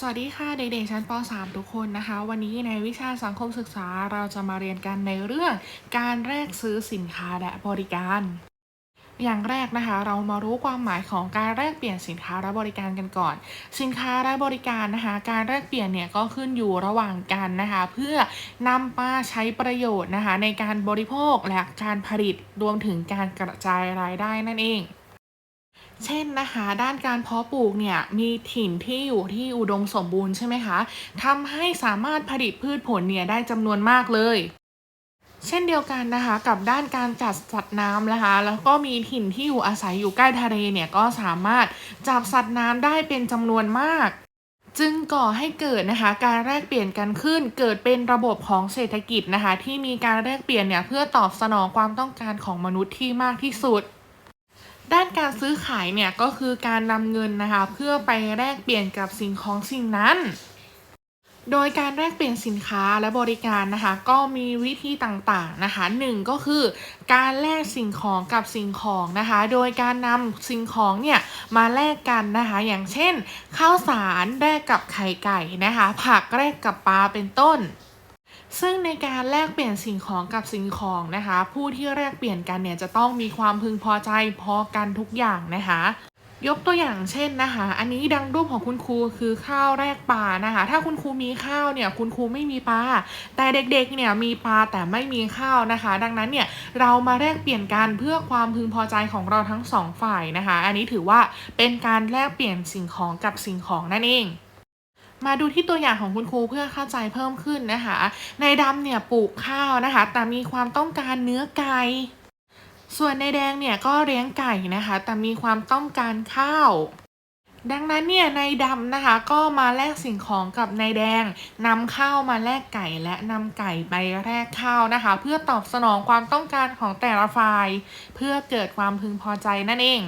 สวัสดีค่ะเด็กๆชั้นป .3 ทุกคนนะคะ วันนี้ในวิชาสังคมศึกษาเราจะมาเรียนกันในเรื่องการแลกซื้อสินค้าและบริการ อย่างแรกนะคะ เรามารู้ความหมายของการแลกเปลี่ยนสินค้าและบริการกันก่อน สินค้าและบริการนะคะ การแลกเปลี่ยนเนี่ยก็ขึ้นอยู่ระหว่างกันนะคะ เพื่อนำมาใช้ประโยชน์นะคะ ในการบริโภคและการผลิตรวมถึงการกระจายรายได้นั่นเอง เช่นนะคะ ด้านการเพาะปลูกเนี่ยมีถิ่นที่อยู่ที่อุดมสมบูรณ์ใช่ไหมคะทำให้สามารถผลิตพืชผลเนี่ยได้จำนวนมากเลย เช่นเดียวกันนะคะ กับด้านการจัดสัตว์น้ำนะคะ แล้วก็มีถิ่นที่อยู่อาศัยอยู่ใกล้ทะเลเนี่ยก็สามารถจับสัตว์น้ำได้เป็นจำนวนมาก จึงก่อให้เกิดนะคะการแลกเปลี่ยนกันขึ้น เกิดเป็นระบบของเศรษฐกิจนะคะ ที่มีการแลกเปลี่ยนเนี่ยเพื่อตอบสนองความต้องการของมนุษย์ที่มากที่สุด ด้านการซื้อขายเนี่ยก็คือการนำเงินนะคะ เพื่อไปแลกเปลี่ยนกับสิ่งของสิ่งนั้น โดยการแลกเปลี่ยนสินค้าและบริการนะคะ ก็มีวิธีต่างๆนะคะหนึ่งก็คือการแลกสิ่งของกับสิ่งของนะคะ โดยการนำสิ่งของเนี่ยมาแลกกันนะคะ อย่างเช่น ข้าวสารแลกกับไข่ไก่นะคะ ผักแลกกับปลาเป็นต้น ซึ่งในการแลกเปลี่ยนสิ่งของกับสิ่งของนะคะ ผู้ที่แลกเปลี่ยนกันเนี่ยจะต้องมีความพึงพอใจพอกันทุกอย่างนะคะยกตัวอย่างเช่นนะคะ อันนี้ดังรูปของคุณครูคือข้าวแลกปลานะคะ ถ้าคุณครูมีข้าวเนี่ยคุณครูไม่มีปลา แต่เด็กๆเนี่ยมีปลาแต่ไม่มีข้าวนะคะ ดังนั้นเนี่ยเรามาแลกเปลี่ยนกันเพื่อความพึงพอใจของเราทั้งสองฝ่ายนะคะ อันนี้ถือว่าเป็นการแลกเปลี่ยนสิ่งของกับสิ่งของนั่นเอง มาดูที่ตัวอย่างของคุณครูเพื่อเข้าใจเพิ่มขึ้นนะคะ ในดำเนี่ยปลูกข้าวนะคะ แต่มีความต้องการเนื้อไก่ส่วนในแดงเนี่ยก็เลี้ยงไก่นะคะ แต่มีความต้องการข้าว ดังนั้นเนี่ยในดำนะคะ ก็มาแลกสิ่งของกับในแดงนำข้าวมาแลกไก่และนำไก่ไปแลกข้าวนะคะ เพื่อตอบสนองความต้องการของแต่ละฝ่าย เพื่อเกิดความพึงพอใจนั่นเอง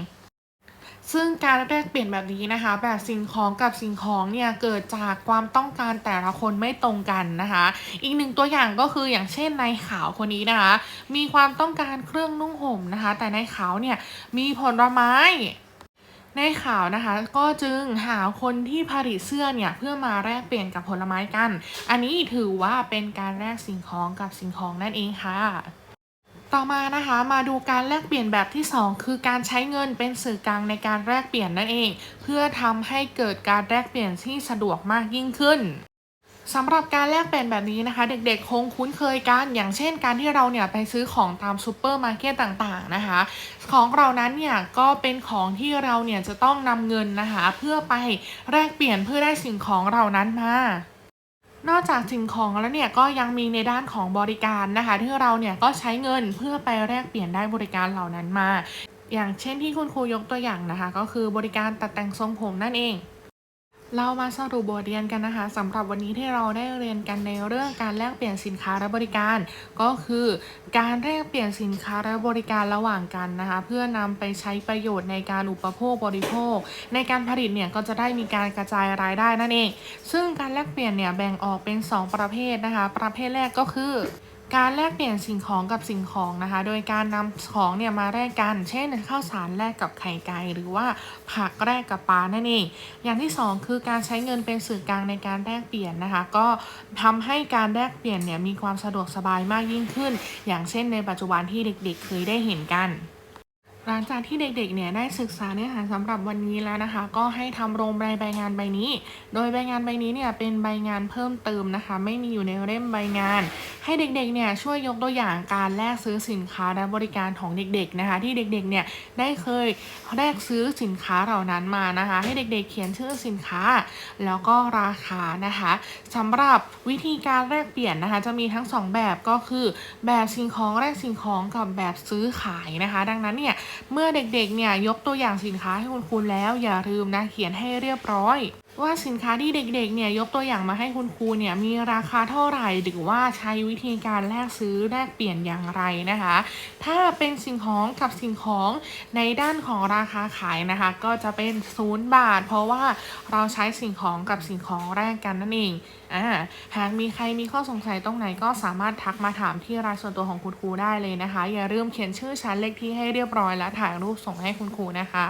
ซึ่งการแลกเปลี่ยนแบบนี้นะคะ แบบสิ่งของกับสิ่งของเนี่ยเกิดจากความต้องการแต่ละคนไม่ตรงกันนะคะ อีกหนึ่งตัวอย่างก็คืออย่างเช่นนายขาวคนนี้นะคะ มีความต้องการเครื่องนุ่งห่มนะคะ แต่นายขาวเนี่ยมีผลไม้ในข่าวนะคะก็จึงหาคนที่ผลิตเสื้อเนี่ยเพื่อมาแลกเปลี่ยนกับผลไม้กัน อันนี้ถือว่าเป็นการแลกสิ่งของกับสิ่งของนั่นเองค่ะ ต่อมานะคะมาดูการแลกเปลี่ยนแบบที่ 2 คือการใช้เงินเป็นสื่อกลางในการแลกเปลี่ยนนั่นเอง เพื่อทำให้เกิดการแลกเปลี่ยนที่สะดวกมากยิ่งขึ้นสำหรับการแลกเปลี่ยนแบบนี้นะคะ เด็กๆ คงคุ้นเคยกัน อย่างเช่น การที่เราเนี่ยไปซื้อของตามซูเปอร์มาร์เก็ตต่างๆนะคะ ของเรานั้นเนี่ยก็เป็นของที่เราเนี่ยจะต้องนำเงินนะคะ เพื่อไปแลกเปลี่ยนเพื่อได้สิ่งของเหล่านั้นมา นอกจากสิ่งของแล้วเนี่ยก็ยังมีในด้านของบริการนะคะ ที่เราเนี่ยก็ใช้เงินเพื่อไปแลกเปลี่ยนได้บริการเหล่านั้นมา อย่างเช่นที่คุณครูยกตัวอย่างนะคะ ก็คือบริการตัดแต่งทรงผมนั่นเอง เรามาสรุปบทเรียนกันนะคะสำหรับวันนี้ที่เราได้เรียนกันในเรื่องการแลกเปลี่ยนสินค้าและบริการ ก็คือการแลกเปลี่ยนสินค้าและบริการระหว่างกันนะคะ เพื่อนำไปใช้ประโยชน์ในการอุปโภคบริโภค ในการผลิตเนี่ยก็จะได้มีการกระจายรายได้นั่นเอง ซึ่งการแลกเปลี่ยนเนี่ยแบ่งออกเป็น 2 ประเภทนะคะ ประเภทแรกก็คือ การแลกเปลี่ยนสิ่งของกับสิ่งของนะคะ โดยการนำของเนี่ยมาแลกกัน เช่นข้าวสารแลกกับไข่ไก่หรือว่าผักแลกกับปลานั่นเอง อย่างที่ 2 คือการใช้เงินเป็นสื่อกลางในการแลกเปลี่ยนนะคะ ก็ทำให้การแลกเปลี่ยนเนี่ยมีความสะดวกสบายมากยิ่งขึ้น อย่างเช่นในปัจจุบันที่เด็กๆ เคยได้เห็นกัน หลังจากที่เด็กๆ เนี่ยได้ศึกษาเนื้อหาสำหรับวันนี้แล้วนะคะ ก็ให้ทำลงใบใบงานใบนี้ โดยใบงานใบนี้เนี่ยเป็นใบงานเพิ่มเติมนะคะ ไม่มีอยู่ในเล่มใบงาน ให้เด็กๆ เนี่ยช่วยยกตัวอย่างการแลกซื้อสินค้าและบริการของเด็กๆนะคะ ที่เด็กๆ เนี่ยได้เคยแลกซื้อสินค้าเหล่านั้นมานะคะ ให้เด็กๆ เขียนชื่อสินค้า แล้วก็ราคานะคะสำหรับวิธีการแลกเปลี่ยนนะคะ จะมีทั้งสองแบบก็คือ แบบสิ่งของแลกสิ่งของกับแบบซื้อขายนะคะ ดังนั้นเนี่ยเมื่อเด็กๆเนี่ยยกตัวอย่างสินค้าให้คุณครูแล้วอย่าลืมนะเขียนให้เรียบร้อย ว่าสินค้าที่เด็กๆเนี่ยยกตัวอย่างมาให้คุณครูเนี่ยมีราคาเท่าไหร่หรือว่าใช้วิธีการแลกซื้อแลกเปลี่ยนอย่างไรนะคะ ถ้าเป็นสิ่งของกับสิ่งของในด้านของราคาขายนะคะ ก็จะเป็นศูนย์บาท เพราะว่าเราใช้สิ่งของกับสิ่งของแลกกันนั่นเองอ่าหากมีใครมีข้อสงสัยตรงไหนก็สามารถทักมาถามที่รายส่วนตัวของคุณครูได้เลยนะคะ อย่าลืมเขียนชื่อชั้นเลขที่ให้เรียบร้อยและถ่ายรูปส่งให้คุณครูนะคะ